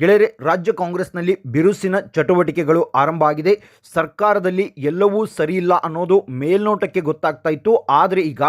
ಗೆಳೆಯರೆ, ರಾಜ್ಯ ಕಾಂಗ್ರೆಸ್ನಲ್ಲಿ ಬಿರುಸಿನ ಚಟುವಟಿಕೆಗಳು ಆರಂಭ ಆಗಿದೆ. ಸರ್ಕಾರದಲ್ಲಿ ಎಲ್ಲವೂ ಸರಿಯಿಲ್ಲ ಅನ್ನೋದು ಮೇಲ್ನೋಟಕ್ಕೆ ಗೊತ್ತಾಗ್ತಾ ಇತ್ತು. ಆದರೆ ಈಗ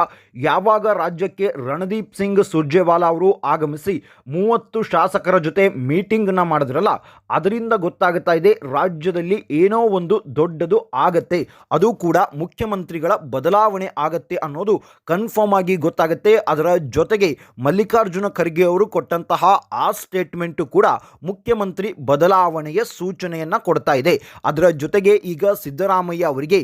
ಯಾವಾಗ ರಾಜ್ಯಕ್ಕೆ ರಣದೀಪ್ ಸಿಂಗ್ ಸುರ್ಜೇವಾಲಾ ಅವರು ಆಗಮಿಸಿ ಮೂವತ್ತು ಶಾಸಕರ ಜೊತೆ ಮೀಟಿಂಗ್ನ ಮಾಡಿದ್ರಲ್ಲ, ಅದರಿಂದ ಗೊತ್ತಾಗುತ್ತಾ ಇದೆ ರಾಜ್ಯದಲ್ಲಿ ಏನೋ ಒಂದು ದೊಡ್ಡದು ಆಗತ್ತೆ. ಅದು ಕೂಡ ಮುಖ್ಯಮಂತ್ರಿಗಳ ಬದಲಾವಣೆ ಆಗತ್ತೆ ಅನ್ನೋದು ಕನ್ಫರ್ಮ್ ಆಗಿ ಗೊತ್ತಾಗುತ್ತೆ. ಅದರ ಜೊತೆಗೆ ಮಲ್ಲಿಕಾರ್ಜುನ ಖರ್ಗೆ ಅವರು ಕೊಟ್ಟಂತಹ ಆ ಸ್ಟೇಟ್ಮೆಂಟು ಕೂಡ ಮುಖ್ಯಮಂತ್ರಿ ಬದಲಾವಣೆಯ ಸೂಚನೆಯನ್ನ ಕೊಡ್ತಾ ಇದೆ. ಅದರ ಜೊತೆಗೆ ಈಗ ಸಿದ್ದರಾಮಯ್ಯ ಅವರಿಗೆ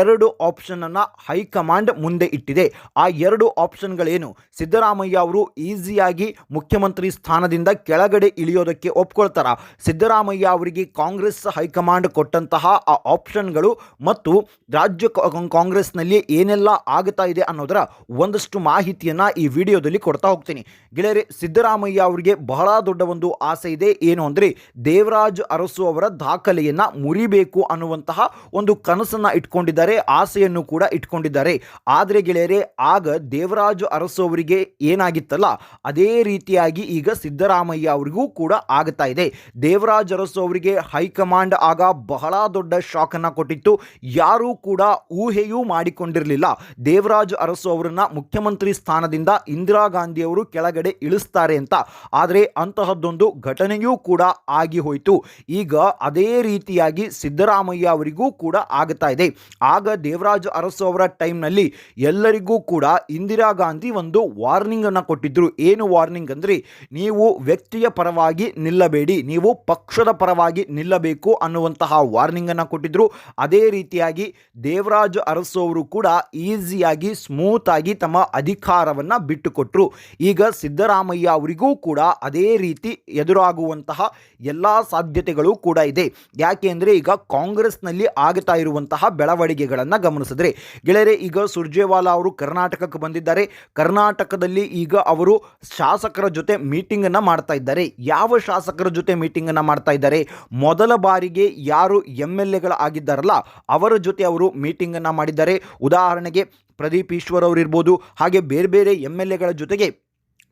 ಎರಡು ಆಪ್ಷನ್ ಅನ್ನ ಹೈಕಮಾಂಡ್ ಮುಂದೆ ಇಟ್ಟಿದೆ. ಆ ಎರಡು ಆಪ್ಷನ್ಗಳೇನು? ಸಿದ್ದರಾಮಯ್ಯ ಅವರು ಈಸಿಯಾಗಿ ಮುಖ್ಯಮಂತ್ರಿ ಸ್ಥಾನದಿಂದ ಕೆಳಗಡೆ ಇಳಿಯೋದಕ್ಕೆ ಒಪ್ಕೊಳ್ತಾರ? ಸಿದ್ದರಾಮಯ್ಯ ಅವರಿಗೆ ಕಾಂಗ್ರೆಸ್ ಹೈಕಮಾಂಡ್ ಕೊಟ್ಟಂತಹ ಆ ಆಪ್ಷನ್ಗಳು ಮತ್ತು ರಾಜ್ಯ ಕಾಂಗ್ರೆಸ್ನಲ್ಲಿ ಏನೆಲ್ಲ ಆಗುತ್ತಾ ಇದೆ ಅನ್ನೋದರ ಒಂದಷ್ಟು ಮಾಹಿತಿಯನ್ನ ಈ ವಿಡಿಯೋದಲ್ಲಿ ಕೊಡ್ತಾ ಹೋಗ್ತೀನಿ. ಗೆಳೆಯರೆ, ಸಿದ್ದರಾಮಯ್ಯ ಅವರಿಗೆ ಬಹಳ ದೊಡ್ಡ ಒಂದು ಆಸೆ ಇದೆ. ಏನು ಅಂದರೆ ದೇವರಾಜ್ ಅರಸು ಅವರ ದಾಖಲೆಯನ್ನು ಮುರಿಬೇಕು ಅನ್ನುವಂತಹ ಒಂದು ಕನಸನ್ನ ಇಟ್ಕೊಂಡಿದ್ದಾರೆ, ಆಸೆಯನ್ನು ಕೂಡ ಇಟ್ಕೊಂಡಿದ್ದಾರೆ. ಆದರೆ ಗೆಳೆಯರೆ, ಆಗ ದೇವರಾಜ್ ಅರಸು ಅವರಿಗೆ ಏನಾಗಿತ್ತಲ್ಲ, ಅದೇ ರೀತಿಯಾಗಿ ಈಗ ಸಿದ್ದರಾಮಯ್ಯ ಅವರಿಗೂ ಕೂಡ ಆಗ್ತಾ ಇದೆ. ದೇವರಾಜ್ ಅರಸು ಅವರಿಗೆ ಹೈಕಮಾಂಡ್ ಆಗ ಬಹಳ ದೊಡ್ಡ ಶಾಕನ್ನು ಕೊಟ್ಟಿತ್ತು. ಯಾರೂ ಕೂಡ ಊಹೆಯೂ ಮಾಡಿಕೊಂಡಿರಲಿಲ್ಲ. ದೇವರಾಜ್ ಅರಸು ಅವರನ್ನ ಮುಖ್ಯಮಂತ್ರಿ ಸ್ಥಾನದಿಂದ ಇಂದಿರಾ ಗಾಂಧಿಯವರು ಕೆಳಗಡೆ ಇಳಿಸ್ತಾರೆ ಅಂತ. ಆದರೆ ಅಂತಹದ್ದೊಂದು ಘಟನೆಯೂ ಕೂಡ ಆಗಿ ಹೋಯಿತು. ಈಗ ಅದೇ ರೀತಿಯಾಗಿ ಸಿದ್ದರಾಮಯ್ಯ ಅವರಿಗೂ ಕೂಡ ಆಗ್ತಾ ಇದೆ. ಆಗ ದೇವರಾಜ್ ಅರಸು ಅವರ ಟೈಮ್ನಲ್ಲಿ ಎಲ್ಲರಿಗೂ ಕೂಡ ಇಂದಿರಾ ಗಾಂಧಿ ಒಂದು ವಾರ್ನಿಂಗ್ ಅನ್ನು ಕೊಟ್ಟಿದ್ರು. ಏನು ವಾರ್ನಿಂಗ್ ಅಂದರೆ, ನೀವು ವ್ಯಕ್ತಿಯ ಪರವಾಗಿ ನಿಲ್ಲಬೇಡಿ, ನೀವು ಪಕ್ಷದ ಪರವಾಗಿ ನಿಲ್ಲಬೇಕು ಅನ್ನುವಂತಹ ವಾರ್ನಿಂಗ್ ಅನ್ನು ಕೊಟ್ಟಿದ್ರು. ಅದೇ ರೀತಿಯಾಗಿ ದೇವರಾಜ್ ಅರಸು ಅವರು ಕೂಡ ಈಸಿಯಾಗಿ ಸ್ಮೂತ್ ಆಗಿ ತಮ್ಮ ಅಧಿಕಾರವನ್ನು ಬಿಟ್ಟುಕೊಟ್ರು. ಈಗ ಸಿದ್ದರಾಮಯ್ಯ ಅವರಿಗೂ ಕೂಡ ಅದೇ ರೀತಿ ಎದುರಾಗುವಂತಹ ಎಲ್ಲ ಸಾಧ್ಯತೆಗಳು ಕೂಡ ಇದೆ. ಯಾಕೆ ಅಂದರೆ ಈಗ ಕಾಂಗ್ರೆಸ್ನಲ್ಲಿ ಆಗ್ತಾ ಇರುವಂತಹ ಬೆಳವಣಿಗೆಗಳನ್ನು ಗಮನಿಸಿದ್ರೆ, ಗೆಳೆಯರೆ ಈಗ ಸುರ್ಜೇವಾಲಾ ಅವರು ಕರ್ನಾಟಕಕ್ಕೆ ಬಂದಿದ್ದಾರೆ. ಕರ್ನಾಟಕದಲ್ಲಿ ಈಗ ಅವರು ಶಾಸಕರ ಜೊತೆ ಮೀಟಿಂಗನ್ನು ಮಾಡ್ತಾ ಇದ್ದಾರೆ. ಯಾವ ಶಾಸಕರ ಜೊತೆ ಮೀಟಿಂಗನ್ನು ಮಾಡ್ತಾ ಇದ್ದಾರೆ? ಮೊದಲ ಬಾರಿಗೆ ಯಾರು ಎಂ ಎಲ್ ಎಗಳಾಗಿದ್ದಾರಲ್ಲ ಅವರ ಜೊತೆ ಅವರು ಮೀಟಿಂಗನ್ನು ಮಾಡಿದ್ದಾರೆ. ಉದಾಹರಣೆಗೆ ಪ್ರದೀಪ್ ಈಶ್ವರ್ ಅವರಿರ್ಬೋದು ಹಾಗೆ ಬೇರೆ ಬೇರೆ ಎಂ ಎಲ್ ಎಗಳ ಜೊತೆಗೆ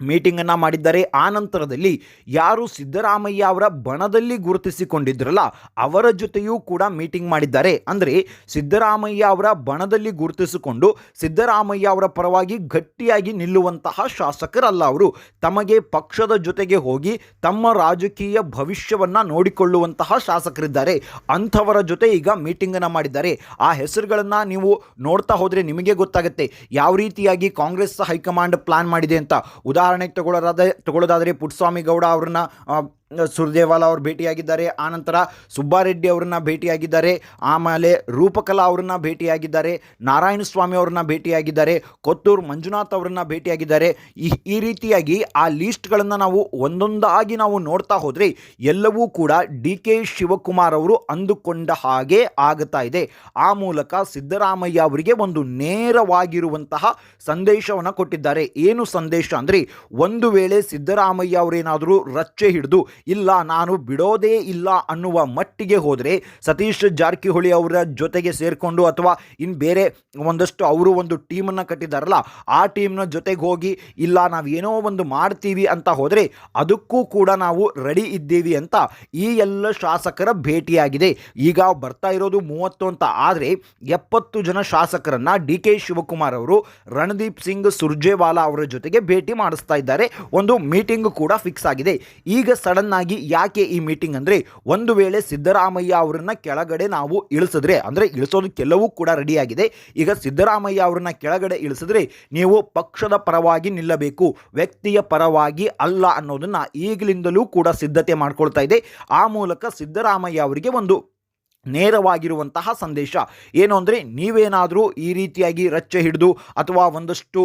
ಮೀಟಿಂಗನ್ನು ಮಾಡಿದ್ದಾರೆ. ಆ ನಂತರದಲ್ಲಿ ಯಾರು ಸಿದ್ದರಾಮಯ್ಯ ಅವರ ಬಣದಲ್ಲಿ ಗುರುತಿಸಿಕೊಂಡಿದ್ರಲ್ಲ, ಅವರ ಜೊತೆಯೂ ಕೂಡ ಮೀಟಿಂಗ್ ಮಾಡಿದ್ದಾರೆ. ಅಂದರೆ ಸಿದ್ದರಾಮಯ್ಯ ಅವರ ಬಣದಲ್ಲಿ ಗುರುತಿಸಿಕೊಂಡು ಸಿದ್ದರಾಮಯ್ಯ ಅವರ ಪರವಾಗಿ ಗಟ್ಟಿಯಾಗಿ ನಿಲ್ಲುವಂತಹ ಶಾಸಕರಲ್ಲ ಅವರು. ತಮಗೆ ಪಕ್ಷದ ಜೊತೆಗೆ ಹೋಗಿ ತಮ್ಮ ರಾಜಕೀಯ ಭವಿಷ್ಯವನ್ನು ನೋಡಿಕೊಳ್ಳುವಂತಹ ಶಾಸಕರಿದ್ದಾರೆ. ಅಂಥವರ ಜೊತೆ ಈಗ ಮೀಟಿಂಗನ್ನು ಮಾಡಿದ್ದಾರೆ. ಆ ಹೆಸರುಗಳನ್ನು ನೀವು ನೋಡ್ತಾ ಹೋದರೆ ನಿಮಗೆ ಗೊತ್ತಾಗುತ್ತೆ. ಯಾವ ರೀತಿಯಾಗಿ ಕಾಂಗ್ರೆಸ್ ಹೈಕಮಾಂಡ್ ಪ್ಲಾನ್ ಮಾಡಿದೆ ಅಂತ. ಉದಾಹರಣೆಗೆ ತಗೊಳ್ಳೋದಾದ್ರೆ ತಗೊಳ್ಳೋದಾದರೆ ಪುಟ್ಟಸ್ವಾಮಿ ಗೌಡ ಅವ್ರನ್ನ ಆ, ಸುರ್ಜೇವಾಲಾ ಅವರು ಭೇಟಿಯಾಗಿದ್ದಾರೆ. ಆನಂತರ ಸುಬ್ಬಾರೆಡ್ಡಿ ಅವರನ್ನ ಭೇಟಿಯಾಗಿದ್ದಾರೆ. ಆಮೇಲೆ ರೂಪಕಲಾ ಅವರನ್ನ ಭೇಟಿಯಾಗಿದ್ದಾರೆ. ನಾರಾಯಣ ಸ್ವಾಮಿ ಅವರನ್ನ ಭೇಟಿಯಾಗಿದ್ದಾರೆ. ಕೊತ್ತೂರು ಮಂಜುನಾಥ್ ಅವರನ್ನ ಭೇಟಿಯಾಗಿದ್ದಾರೆ. ಈ ಈ ರೀತಿಯಾಗಿ ಆ ಲೀಸ್ಟ್ಗಳನ್ನು ನಾವು ಒಂದೊಂದಾಗಿ ನಾವು ನೋಡ್ತಾ ಹೋದರೆ ಎಲ್ಲವೂ ಕೂಡ ಡಿ ಕೆ ಶಿವಕುಮಾರ್ ಅವರು ಅಂದುಕೊಂಡ ಹಾಗೆ ಆಗುತ್ತಾ ಇದೆ. ಆ ಮೂಲಕ ಸಿದ್ದರಾಮಯ್ಯ ಅವರಿಗೆ ಒಂದು ನೇರವಾಗಿರುವಂತಹ ಸಂದೇಶವನ್ನು ಕೊಟ್ಟಿದ್ದಾರೆ. ಏನು ಸಂದೇಶ ಅಂದರೆ ಒಂದು ವೇಳೆ ಸಿದ್ದರಾಮಯ್ಯ ಅವರೇನಾದರೂ ರಚ್ಚೆ ಹಿಡಿದು ಇಲ್ಲ, ನಾನು ಬಿಡೋದೇ ಇಲ್ಲ ಅನ್ನುವ ಮಟ್ಟಿಗೆ ಹೋದರೆ ಸತೀಶ್ ಜಾರಕಿಹೊಳಿ ಅವರ ಜೊತೆಗೆ ಸೇರಿಕೊಂಡು ಅಥವಾ ಇನ್ನು ಬೇರೆ ಒಂದಷ್ಟು ಅವರು ಒಂದು ಟೀಮನ್ನು ಕಟ್ಟಿದಾರಲ್ಲ, ಆ ಟೀಮ್ನ ಜೊತೆಗೆ ಹೋಗಿ, ಇಲ್ಲ, ನಾವು ಏನೋ ಒಂದು ಮಾಡ್ತೀವಿ ಅಂತ ಹೋದರೆ ಅದಕ್ಕೂ ಕೂಡ ನಾವು ರೆಡಿ ಇದ್ದೀವಿ ಅಂತ ಈ ಎಲ್ಲ ಶಾಸಕರ ಭೇಟಿಯಾಗಿದೆ. ಈಗ ಬರ್ತಾ ಇರೋದು ಮೂವತ್ತು ಅಂತ ಆದರೆ ಎಪ್ಪತ್ತು ಜನ ಶಾಸಕರನ್ನು ಡಿ ಕೆ ಶಿವಕುಮಾರ್ ಅವರು, ರಣದೀಪ್ ಸಿಂಗ್ ಸುರ್ಜೇವಾಲಾ ಅವರ ಜೊತೆಗೆ ಭೇಟಿ ಮಾಡಿಸ್ತಾ ಇದ್ದಾರೆ. ಒಂದು ಮೀಟಿಂಗ್ ಕೂಡ ಫಿಕ್ಸ್ ಆಗಿದೆ. ಈಗ ಸಡನ್ ಆಗಿ ಯಾಕೆ ಈ ಮೀಟಿಂಗ್ ಅಂದರೆ ಒಂದು ವೇಳೆ ಸಿದ್ದರಾಮಯ್ಯ ಅವರನ್ನ ಕೆಳಗಡೆ ನಾವು ಇಳಿಸಿದ್ರೆ, ಅಂದರೆ ಇಳಿಸೋದಕ್ಕೆಲ್ಲವೂ ಕೂಡ ರೆಡಿಯಾಗಿದೆ ಈಗ ಸಿದ್ದರಾಮಯ್ಯ ಅವರನ್ನ ಕೆಳಗಡೆ ಇಳಿಸಿದ್ರೆ ನೀವು ಪಕ್ಷದ ಪರವಾಗಿ ನಿಲ್ಲಬೇಕು, ವ್ಯಕ್ತಿಯ ಪರವಾಗಿ ಅಲ್ಲ ಅನ್ನೋದನ್ನು ಈಗಲಿಂದಲೂ ಕೂಡ ಸಿದ್ಧತೆ ಮಾಡ್ಕೊಳ್ತಾ ಇದೆ. ಆ ಮೂಲಕ ಸಿದ್ದರಾಮಯ್ಯ ಅವರಿಗೆ ಒಂದು ನೇರವಾಗಿರುವಂತಹ ಸಂದೇಶ. ಏನು ಅಂದರೆ, ನೀವೇನಾದರೂ ಈ ರೀತಿಯಾಗಿ ರಚ್ಚೆ ಹಿಡಿದು ಅಥವಾ ಒಂದಷ್ಟು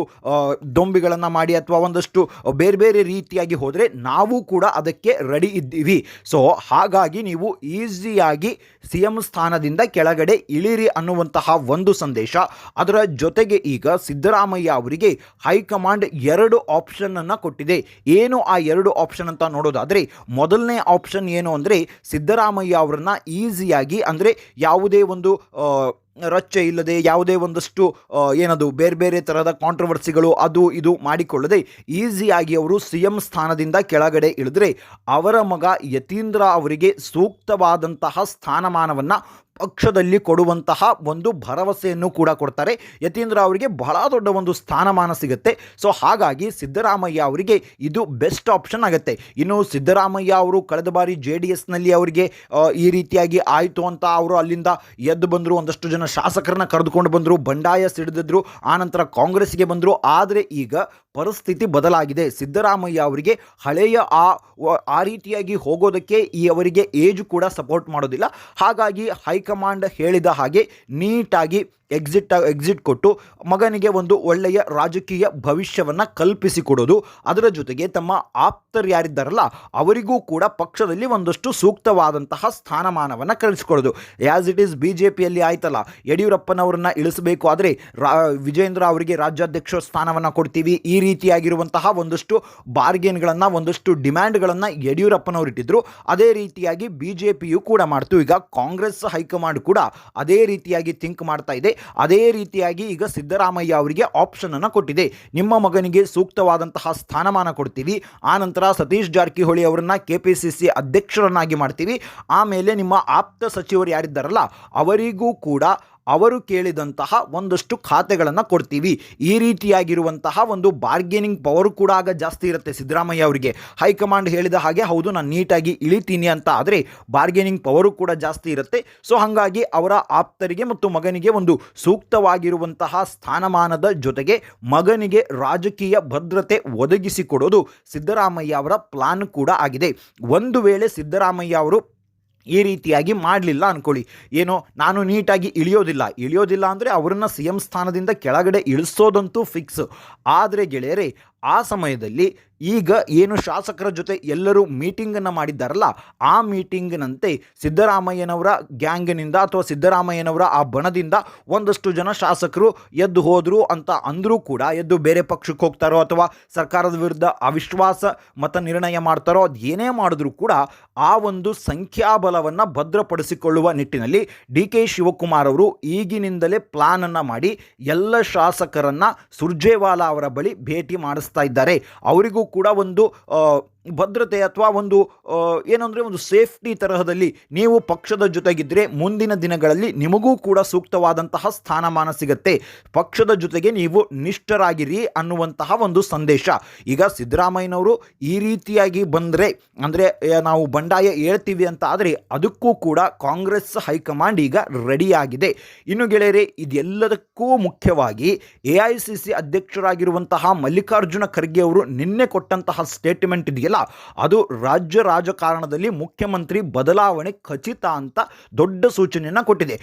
ದೊಂಬಿಗಳನ್ನು ಮಾಡಿ ಅಥವಾ ಒಂದಷ್ಟು ಬೇರೆ ಬೇರೆ ರೀತಿಯಾಗಿ ಹೋದರೆ ನಾವು ಕೂಡ ಅದಕ್ಕೆ ರೆಡಿ ಇದ್ದೀವಿ. ಸೊ ಹಾಗಾಗಿ ನೀವು ಈಸಿಯಾಗಿ ಸಿ ಎಂ ಸ್ಥಾನದಿಂದ ಕೆಳಗಡೆ ಇಳಿರಿ ಅನ್ನುವಂತಹ ಒಂದು ಸಂದೇಶ. ಅದರ ಜೊತೆಗೆ ಈಗ ಸಿದ್ದರಾಮಯ್ಯ ಅವರಿಗೆ ಹೈಕಮಾಂಡ್ ಎರಡು ಆಪ್ಷನನ್ನು ಕೊಟ್ಟಿದೆ. ಏನು ಆ ಎರಡು ಆಪ್ಷನ್ ಅಂತ ನೋಡೋದಾದರೆ, ಮೊದಲನೇ ಆಪ್ಷನ್ ಏನು ಅಂದರೆ, ಸಿದ್ದರಾಮಯ್ಯ ಅವರನ್ನು ಈಸಿಯಾಗಿ ಅಂದರೆ ಯಾವುದೇ ಒಂದು ರಚ್ಚೆ ಇಲ್ಲದೆ ಯಾವುದೇ ಒಂದಷ್ಟು ಏನದು, ಬೇರೆ ಬೇರೆ ಥರದ ಕಾಂಟ್ರವರ್ಸಿಗಳು ಅದು ಇದು ಮಾಡಿಕೊಳ್ಳದೆ ಈಸಿಯಾಗಿ ಅವರು ಸಿ ಎಂ ಸ್ಥಾನದಿಂದ ಕೆಳಗಡೆ ಇಳಿದ್ರೆ ಅವರ ಮಗ ಯತೀಂದ್ರ ಅವರಿಗೆ ಸೂಕ್ತವಾದಂತಹ ಸ್ಥಾನಮಾನವನ್ನು ಪಕ್ಷದಲ್ಲಿ ಕೊಡುವಂತಹ ಒಂದು ಭರವಸೆಯನ್ನು ಕೂಡ ಕೊಡ್ತಾರೆ. ಯತೀಂದ್ರ ಅವರಿಗೆ ಬಹಳ ದೊಡ್ಡ ಒಂದು ಸ್ಥಾನಮಾನ ಸಿಗುತ್ತೆ. ಸೊ ಹಾಗಾಗಿ ಸಿದ್ದರಾಮಯ್ಯ ಅವರಿಗೆ ಇದು ಬೆಸ್ಟ್ ಆಪ್ಷನ್ ಆಗುತ್ತೆ. ಇನ್ನು ಸಿದ್ದರಾಮಯ್ಯ ಅವರು ಕಳೆದ ಬಾರಿ ಜೆ ಡಿ ಎಸ್ನಲ್ಲಿ ಅವರಿಗೆ ಈ ರೀತಿಯಾಗಿ ಆಯಿತು ಅಂತ ಅವರು ಅಲ್ಲಿಂದ ಎದ್ದು ಬಂದರು, ಒಂದಷ್ಟು ಜನ ಶಾಸಕರನ್ನ ಕರೆದುಕೊಂಡು ಬಂದರು ಬಂಡಾಯ ಸಿಡಿದಿದ್ರು ಆನಂತರ ಕಾಂಗ್ರೆಸ್ಗೆ ಬಂದರು. ಆದರೆ ಈಗ ಪರಿಸ್ಥಿತಿ ಬದಲಾಗಿದೆ. ಸಿದ್ದರಾಮಯ್ಯ ಅವರಿಗೆ ಹಳೆಯ ಆ ಆ ರೀತಿಯಾಗಿ ಹೋಗೋದಕ್ಕೆ ಈ ಅವರಿಗೆ ಏಜ್ ಕೂಡ ಸಪೋರ್ಟ್ ಮಾಡೋದಿಲ್ಲ. ಹಾಗಾಗಿ ಹೈಕಮಾಂಡ್ ಹೇಳಿದ ಹಾಗೆ ನೀಟಾಗಿ ಎಕ್ಸಿಟ್ ಎಕ್ಸಿಟ್ ಕೊಟ್ಟು ಮಗನಿಗೆ ಒಂದು ಒಳ್ಳೆಯ ರಾಜಕೀಯ ಭವಿಷ್ಯವನ್ನು ಕಲ್ಪಿಸಿಕೊಡೋದು. ಅದರ ಜೊತೆಗೆ ತಮ್ಮ ಆಪ್ತರು ಯಾರಿದ್ದಾರಲ್ಲ, ಅವರಿಗೂ ಕೂಡ ಪಕ್ಷದಲ್ಲಿ ಒಂದಷ್ಟು ಸೂಕ್ತವಾದಂತಹ ಸ್ಥಾನಮಾನವನ್ನು ಕಳಿಸ್ಕೊಡೋದು. As it is B J ಪಿಯಲ್ಲಿ ಆಯ್ತಲ್ಲ, ಯಡಿಯೂರಪ್ಪನವರನ್ನ ಇಳಿಸಬೇಕು. ಆದರೆ ರಾ, ವಿಜೇಂದ್ರ ಅವರಿಗೆ ರಾಜ್ಯಾಧ್ಯಕ್ಷ ಸ್ಥಾನವನ್ನು ಕೊಡ್ತೀವಿ, ಈ ರೀತಿಯಾಗಿರುವಂತಹ ಒಂದಷ್ಟು ಬಾರ್ಗೇನ್ಗಳನ್ನು ಒಂದಷ್ಟು ಡಿಮ್ಯಾಂಡ್ಗಳನ್ನು ಯಡಿಯೂರಪ್ಪನವರು ಇಟ್ಟಿದ್ರು. ಅದೇ ರೀತಿಯಾಗಿ ಬಿ ಜೆ ಪಿಯು ಕೂಡ ಮಾಡ್ತು. ಈಗ ಕಾಂಗ್ರೆಸ್, ಹೈಕಮಾಂಡ್ ಕೂಡ ಅದೇ ರೀತಿಯಾಗಿ ಥಿಂಕ್ ಮಾಡ್ತಾ ಇದೆ. ಅದೇ ರೀತಿಯಾಗಿ ಈಗ ಸಿದ್ದರಾಮಯ್ಯ ಅವರಿಗೆ ಆಪ್ಷನನ್ನು ಕೊಟ್ಟಿದೆ. ನಿಮ್ಮ ಮಗನಿಗೆ ಸೂಕ್ತವಾದಂತಹ ಸ್ಥಾನಮಾನ ಕೊಡ್ತೀವಿ. ಆನಂತರ ಸತೀಶ್ ಜಾರಕಿಹೊಳಿ ಅವರನ್ನು ಕೆ ಪಿ ಸಿ ಸಿ ಅಧ್ಯಕ್ಷರನ್ನಾಗಿ ಮಾಡ್ತೀವಿ. ಆಮೇಲೆ ನಿಮ್ಮ ಆಪ್ತ ಸಚಿವರು ಯಾರಿದ್ದಾರಲ್ಲ, ಅವರಿಗೂ ಕೂಡ ಅವರು ಕೇಳಿದಂತಹ ಒಂದಷ್ಟು ಖಾತೆಗಳನ್ನು ಕೊಡ್ತೀವಿ. ಈ ರೀತಿಯಾಗಿರುವಂತಹ ಒಂದು ಬಾರ್ಗೇನಿಂಗ್ ಪವರ್ ಕೂಡ ಆಗ ಜಾಸ್ತಿ ಇರುತ್ತೆ ಸಿದ್ದರಾಮಯ್ಯ ಅವರಿಗೆ. ಹೈಕಮಾಂಡ್ ಹೇಳಿದ ಹಾಗೆ, ಹೌದು, ನಾನು ನೀಟಾಗಿ ಇಳಿತೀನಿ ಅಂತ ಆದರೆ ಬಾರ್ಗೇನಿಂಗ್ ಪವರು ಕೂಡ ಜಾಸ್ತಿ ಇರುತ್ತೆ. ಸೊ ಹಾಗಾಗಿ ಅವರ ಆಪ್ತರಿಗೆ ಮತ್ತು ಮಗನಿಗೆ ಒಂದು ಸೂಕ್ತವಾಗಿರುವಂತಹ ಸ್ಥಾನಮಾನದ ಜೊತೆಗೆ ಮಗನಿಗೆ ರಾಜಕೀಯ ಭದ್ರತೆ ಒದಗಿಸಿಕೊಡೋದು ಸಿದ್ದರಾಮಯ್ಯ ಅವರ ಪ್ಲಾನ್ ಕೂಡ ಆಗಿದೆ. ಒಂದು ವೇಳೆ ಸಿದ್ದರಾಮಯ್ಯ ಅವರು ಈ ರೀತಿಯಾಗಿ ಮಾಡಲಿಲ್ಲ ಅಂದ್ಕೊಳ್ಳಿ ಏನೋ ನಾನು ನೀಟಾಗಿ ಇಳಿಯೋದಿಲ್ಲ. ಇಳಿಯೋದಿಲ್ಲ ಅಂದರೆ ಅವರನ್ನು ಸಿ ಎಂ ಸ್ಥಾನದಿಂದ ಕೆಳಗಡೆ ಇಳಿಸೋದಂತೂ ಫಿಕ್ಸ್ ಆದರೆ ಗೆಳೆಯರೇ ಆ ಸಮಯದಲ್ಲಿ ಈಗ ಏನು ಶಾಸಕರ ಜೊತೆ ಎಲ್ಲರೂ ಮೀಟಿಂಗನ್ನು ಮಾಡಿದ್ದಾರಲ್ಲ, ಆ ಮೀಟಿಂಗ್ನಂತೆ ಸಿದ್ದರಾಮಯ್ಯನವರ ಗ್ಯಾಂಗ್ನಿಂದ ಅಥವಾ ಸಿದ್ದರಾಮಯ್ಯನವರ ಆ ಬಣದಿಂದ ಒಂದಷ್ಟು ಜನ ಶಾಸಕರು ಎದ್ದು ಹೋದರು ಅಂತ ಅಂದರೂ ಕೂಡ, ಎದ್ದು ಬೇರೆ ಪಕ್ಷಕ್ಕೆ ಹೋಗ್ತಾರೋ ಅಥವಾ ಸರ್ಕಾರದ ವಿರುದ್ಧ ಅವಿಶ್ವಾಸ ಮತ ನಿರ್ಣಯ ಮಾಡ್ತಾರೋ, ಅದು ಏನೇ ಮಾಡಿದ್ರೂ ಕೂಡ ಆ ಒಂದು ಸಂಖ್ಯಾಬಲವನ್ನು ಭದ್ರಪಡಿಸಿಕೊಳ್ಳುವ ನಿಟ್ಟಿನಲ್ಲಿ ಡಿ ಕೆ ಶಿವಕುಮಾರ್ ಅವರು ಈಗಿನಿಂದಲೇ ಪ್ಲಾನನ್ನು ಮಾಡಿ ಎಲ್ಲ ಶಾಸಕರನ್ನು ಸುರ್ಜೇವಾಲಾ ಅವರ ಬಳಿ ಭೇಟಿ ಮಾಡಿಸ್ತಾ ಇದ್ದಾರೆ. ಅವರಿಗೂ ಕೂಡ ಒಂದು ಭದ್ರತೆ ಅಥವಾ ಒಂದು ಏನಂದರೆ ಒಂದು ಸೇಫ್ಟಿ ತರಹದಲ್ಲಿ ನೀವು ಪಕ್ಷದ ಜೊತೆಗಿದ್ದರೆ ಮುಂದಿನ ದಿನಗಳಲ್ಲಿ ನಿಮಗೂ ಕೂಡ ಸೂಕ್ತವಾದಂತಹ ಸ್ಥಾನಮಾನ ಸಿಗುತ್ತೆ. ಪಕ್ಷದ ಜೊತೆಗೆ ನೀವು ನಿಷ್ಠರಾಗಿರಿ ಅನ್ನುವಂತಹ ಒಂದು ಸಂದೇಶ. ಈಗ ಸಿದ್ದರಾಮಯ್ಯನವರು ಈ ರೀತಿಯಾಗಿ ಬಂದರೆ, ಅಂದರೆ ನಾವು ಬಂಡಾಯ ಹೇಳ್ತೀವಿ ಅಂತ ಆದರೆ ಅದಕ್ಕೂ ಕೂಡ ಕಾಂಗ್ರೆಸ್ ಹೈಕಮಾಂಡ್ ಈಗ ರೆಡಿಯಾಗಿದೆ. ಇನ್ನು ಗೆಳೆಯರೆ, ಇದೆಲ್ಲದಕ್ಕೂ ಮುಖ್ಯವಾಗಿ ಎ ಐ ಸಿ ಸಿ ಅಧ್ಯಕ್ಷರಾಗಿರುವಂತಹ ಮಲ್ಲಿಕಾರ್ಜುನ ಖರ್ಗೆ ಅವರು ನಿನ್ನೆ ಕೊಟ್ಟಂತಹ ಸ್ಟೇಟ್ಮೆಂಟ್ ಇದೆಯಲ್ಲ ಅದು ರಾಜ್ಯ ರಾಜಕಾರಣದಲ್ಲಿ ಮುಖ್ಯಮಂತ್ರಿ ಬದಲಾವಣೆ ಖಚಿತ ಅಂತ ದೊಡ್ಡ ಸೂಚನೆಯನ್ನು ಕೊಟ್ಟಿದೆ.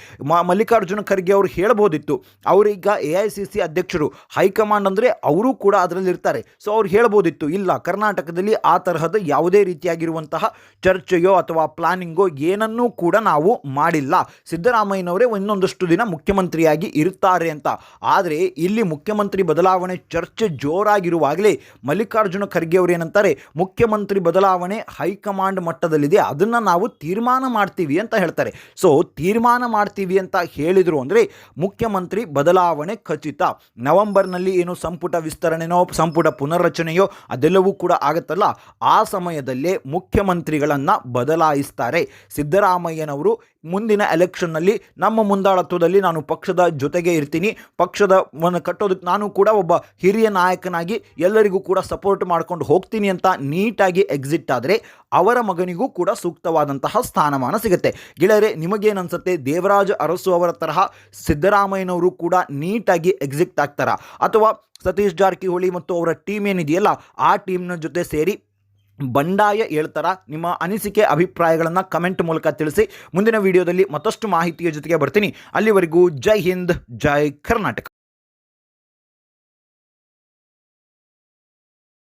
ಮಲ್ಲಿಕಾರ್ಜುನ ಖರ್ಗೆ ಅವರು ಹೇಳ್ಬೋದಿತ್ತು, ಅವರೀಗ ಎ ಐ ಸಿ ಸಿ ಅಧ್ಯಕ್ಷರು ಹೈಕಮಾಂಡ್ ಅಂದರೆ ಅವರು ಕೂಡ ಅದರಲ್ಲಿ ಇರ್ತಾರೆ ಸೊ ಅವ್ರು ಹೇಳ್ಬೋದಿತ್ತು, ಇಲ್ಲ, ಕರ್ನಾಟಕದಲ್ಲಿ ಆ ತರಹದ ಯಾವುದೇ ರೀತಿಯಾಗಿರುವಂತಹ ಚರ್ಚೆಯೋ ಅಥವಾ ಪ್ಲಾನಿಂಗೋ ಏನನ್ನೂ ಕೂಡ ನಾವು ಮಾಡಿಲ್ಲ. ಸಿದ್ದರಾಮಯ್ಯನವರೇ ಇನ್ನೊಂದಷ್ಟು ದಿನ ಮುಖ್ಯಮಂತ್ರಿಯಾಗಿ ಇರ್ತಾರೆ ಅಂತ. ಆದರೆ, ಇಲ್ಲಿ ಮುಖ್ಯಮಂತ್ರಿ ಬದಲಾವಣೆ ಚರ್ಚೆ ಜೋರಾಗಿರುವಾಗಲೇ ಮಲ್ಲಿಕಾರ್ಜುನ ಖರ್ಗೆ ಅವರು ಏನಂತಾರೆ ಮುಖ್ಯಮಂತ್ರಿ ಬದಲಾವಣೆ ಹೈಕಮಾಂಡ್ ಮಟ್ಟದಲ್ಲಿದೆ. ಅದನ್ನು ನಾವು ತೀರ್ಮಾನ ಮಾಡ್ತೀವಿ ಅಂತ ಹೇಳ್ತಾರೆ. ಸೊ ತೀರ್ಮಾನ ಮಾಡ್ತೀವಿ ಅಂತ ಹೇಳಿದರು ಅಂದರೆ ಮುಖ್ಯಮಂತ್ರಿ ಬದಲಾವಣೆ ಖಚಿತ. ನವೆಂಬರ್ನಲ್ಲಿ ಏನು ಸಂಪುಟ ವಿಸ್ತರಣೆನೋ, ಸಂಪುಟ ಪುನರ್ರಚನೆಯೋ ಅದೆಲ್ಲವೂ ಕೂಡ ಆಗುತ್ತಲ್ಲ. ಆ ಸಮಯದಲ್ಲೇ ಮುಖ್ಯಮಂತ್ರಿಗಳನ್ನು ಬದಲಾಯಿಸ್ತಾರೆ. ಸಿದ್ದರಾಮಯ್ಯನವರು ಮುಂದಿನ ಎಲೆಕ್ಷನ್ನಲ್ಲಿ ನಮ್ಮ ಮುಂದಾಳತ್ವದಲ್ಲಿ ನಾನು ಪಕ್ಷದ ಜೊತೆಗೆ ಇರ್ತೀನಿ. ಪಕ್ಷದ ಕಟ್ಟೋದಕ್ಕೆ ನಾನು ಕೂಡ ಒಬ್ಬ ಹಿರಿಯ ನಾಯಕನಾಗಿ ಎಲ್ಲರಿಗೂ ಕೂಡ ಸಪೋರ್ಟ್ ಮಾಡ್ಕೊಂಡು ಹೋಗ್ತೀನಿ ಅಂತ ನೀಟಾಗಿ ಎಕ್ಸಿಟ್ ಆದರೆ ಅವರ ಮಗನಿಗೂ ಕೂಡ ಸೂಕ್ತವಾದಂತಹ ಸ್ಥಾನಮಾನ ಸಿಗುತ್ತೆ. ಗೆಳೆಯರೆ, ನಿಮಗೇನನ್ಸುತ್ತೆ? ದೇವರಾಜ ಅರಸು ಅವರ ತರಹ ಸಿದ್ದರಾಮಯ್ಯನವರು ಕೂಡ ನೀಟಾಗಿ ಎಕ್ಸಿಟ್ ಆಗ್ತಾರ? ಅಥವಾ ಸತೀಶ್ ಜಾರಕಿಹೊಳಿ ಮತ್ತು ಅವರ ಟೀಮ್ ಏನಿದೆಯಲ್ಲ, ಆ ಟೀಮ್ನ ಜೊತೆ ಸೇರಿ ಬಂಡಾಯ ಹೇಳ್ತಾರ? ನಿಮ್ಮ ಅನಿಸಿಕೆ, ಅಭಿಪ್ರಾಯಗಳನ್ನು ಕಮೆಂಟ್ ಮೂಲಕ ತಿಳಿಸಿ. ಮುಂದಿನ ವಿಡಿಯೋದಲ್ಲಿ ಮತ್ತಷ್ಟು ಮಾಹಿತಿಯ ಜೊತೆಗೆ ಬರ್ತೀನಿ. ಅಲ್ಲಿವರೆಗೂ ಜೈ ಹಿಂದ್, ಜೈ ಕರ್ನಾಟಕ.